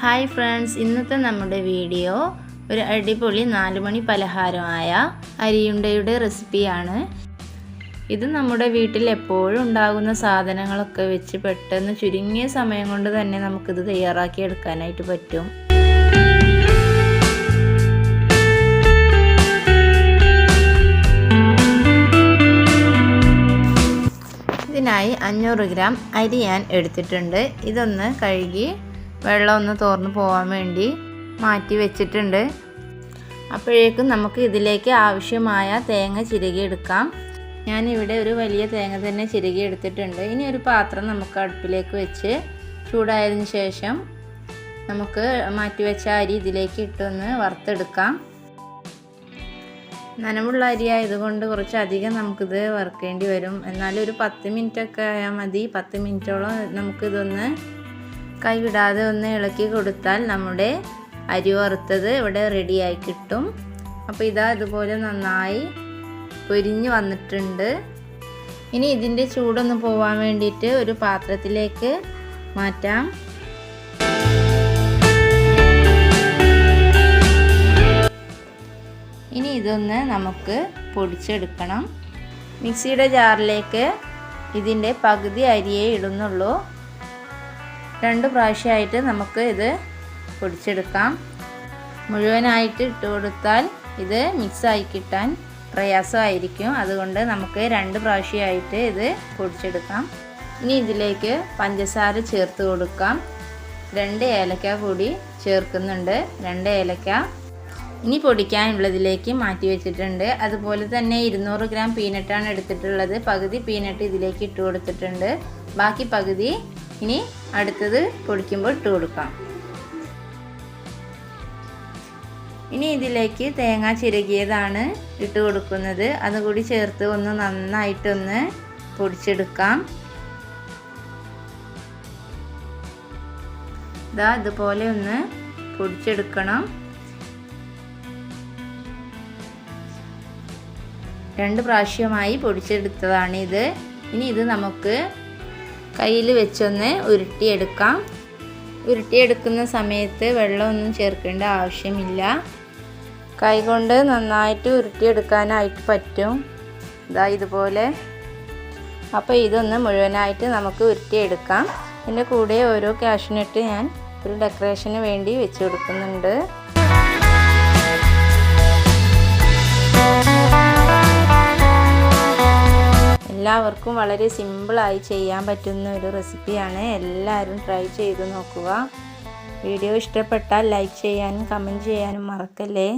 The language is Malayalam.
ഹായ് ഫ്രണ്ട്സ് ഇന്നത്തെ നമ്മുടെ വീഡിയോ ഒരു അടിപൊളി നാലുമണി പലഹാരമായ അരിയുണ്ടയുടെ റെസിപ്പിയാണ് ഇത് നമ്മുടെ വീട്ടിൽ എപ്പോഴും ഉണ്ടാകുന്ന സാധനങ്ങളൊക്കെ വെച്ച് പെട്ടെന്ന് ചുരുങ്ങിയ സമയം കൊണ്ട് തന്നെ നമുക്കിത് തയ്യാറാക്കി എടുക്കാനായിട്ട് പറ്റും. ഇതിനായി അഞ്ഞൂറ് ഗ്രാം അരി ഞാൻ എടുത്തിട്ടുണ്ട്. ഇതൊന്ന് കഴുകി വെള്ളം ഒന്ന് തോർന്നു പോകാൻ വേണ്ടി മാറ്റി വെച്ചിട്ടുണ്ട്. അപ്പോഴേക്കും നമുക്ക് ഇതിലേക്ക് ആവശ്യമായ തേങ്ങ ചിരകി എടുക്കാം. ഞാനിവിടെ ഒരു വലിയ തേങ്ങ തന്നെ ചിരകി എടുത്തിട്ടുണ്ട്. ഇനി ഒരു പാത്രം നമുക്ക് അടുപ്പിലേക്ക് വെച്ച് ചൂടായതിന് ശേഷം നമുക്ക് മാറ്റിവെച്ച അരി ഇതിലേക്ക് ഇട്ടൊന്ന് വറുത്തെടുക്കാം. നനവുള്ള അരി ആയതുകൊണ്ട് കുറച്ചധികം നമുക്കിത് വറുക്കേണ്ടി വരും. എന്നാലും ഒരു പത്ത് മിനിറ്റൊക്കെ ആയാൽ മതി. പത്ത് മിനിറ്റോളം നമുക്കിതൊന്ന് കൈവിടാതെ ഒന്ന് ഇളക്കി കൊടുത്താൽ നമ്മുടെ അരി വറുത്തത് ഇവിടെ റെഡിയായി കിട്ടും. അപ്പോൾ ഇതാ ഇതുപോലെ നന്നായി പൊരിഞ്ഞ് വന്നിട്ടുണ്ട്. ഇനി ഇതിന്റെ ചൂടൊന്ന് പോവാൻ വേണ്ടിയിട്ട് ഒരു പാത്രത്തിലേക്ക് മാറ്റാം. ഇനി ഇതൊന്ന് നമുക്ക് പൊടിച്ചെടുക്കണം. മിക്സിയുടെ ജാറിലേക്ക് ഇതിന്റെ പകുതി അരിയേ ഇടുന്നുള്ളൂ. രണ്ട് പ്രാവശ്യമായിട്ട് നമുക്ക് ഇത് പൊടിച്ചെടുക്കാം. മുഴുവനായിട്ട് ഇട്ട് കൊടുത്താൽ ഇത് മിക്സായി കിട്ടാൻ പ്രയാസമായിരിക്കും. അതുകൊണ്ട് നമുക്ക് രണ്ട് പ്രാവശ്യമായിട്ട് ഇത് പൊടിച്ചെടുക്കാം. ഇനി ഇതിലേക്ക് പഞ്ചസാര ചേർത്ത് കൊടുക്കാം. രണ്ട് ഏലക്ക കൂടി ചേർക്കുന്നുണ്ട്. രണ്ട് ഏലക്ക. ഇനി പൊടിക്കാനുള്ളതിലേക്ക് മാറ്റി വെച്ചിട്ടുണ്ട്. അതുപോലെ തന്നെ ഇരുന്നൂറ് ഗ്രാം പീനട്ടാണ് എടുത്തിട്ടുള്ളത്. പകുതി പീനട്ട് ഇതിലേക്ക് ഇട്ട് കൊടുത്തിട്ടുണ്ട്. ബാക്കി പകുതി ഇനി അടുത്തത് പൊടിക്കുമ്പോൾ ഇട്ട് കൊടുക്കാം. ഇനി ഇതിലേക്ക് തേങ്ങ ചിരകിയതാണ് ഇട്ട് കൊടുക്കുന്നത്. അതുകൂടി ചേർത്ത് ഒന്ന് നന്നായിട്ടൊന്ന് പൊടിച്ചെടുക്കാം. ഇതാ ഇതുപോലെ ഒന്ന് പൊടിച്ചെടുക്കണം. രണ്ട് പ്രാവശ്യമായി പൊടിച്ചെടുത്തതാണ് ഇത് ഇനി ഇത് നമുക്ക് കയ്യിൽ വെച്ചൊന്ന് ഉരുട്ടിയെടുക്കാം. ഉരുട്ടിയെടുക്കുന്ന സമയത്ത് വെള്ളമൊന്നും ചേർക്കേണ്ട ആവശ്യമില്ല. കൈകൊണ്ട് നന്നായിട്ട് ഉരുട്ടിയെടുക്കാനായിട്ട് പറ്റും. ഇതാ ഇതുപോലെ. അപ്പോൾ ഇതൊന്ന് മുഴുവനായിട്ട് നമുക്ക് ഉരുട്ടിയെടുക്കാം. ഇതിന്റെ കൂടെ ഓരോ ക്യാഷിനിട്ട് ഞാൻ ഒരു ഡെക്കറേഷന് വേണ്ടി വെച്ച് കൊടുക്കുന്നുണ്ട്. എല്ലാവർക്കും വളരെ സിമ്പിളായി ചെയ്യാൻ പറ്റുന്ന ഒരു റെസിപ്പിയാണ്. എല്ലാവരും ട്രൈ ചെയ്ത് നോക്കുക. വീഡിയോ ഇഷ്ടപ്പെട്ടാൽ ലൈക്ക് ചെയ്യാനും കമന്റ് ചെയ്യാനും മറക്കല്ലേ?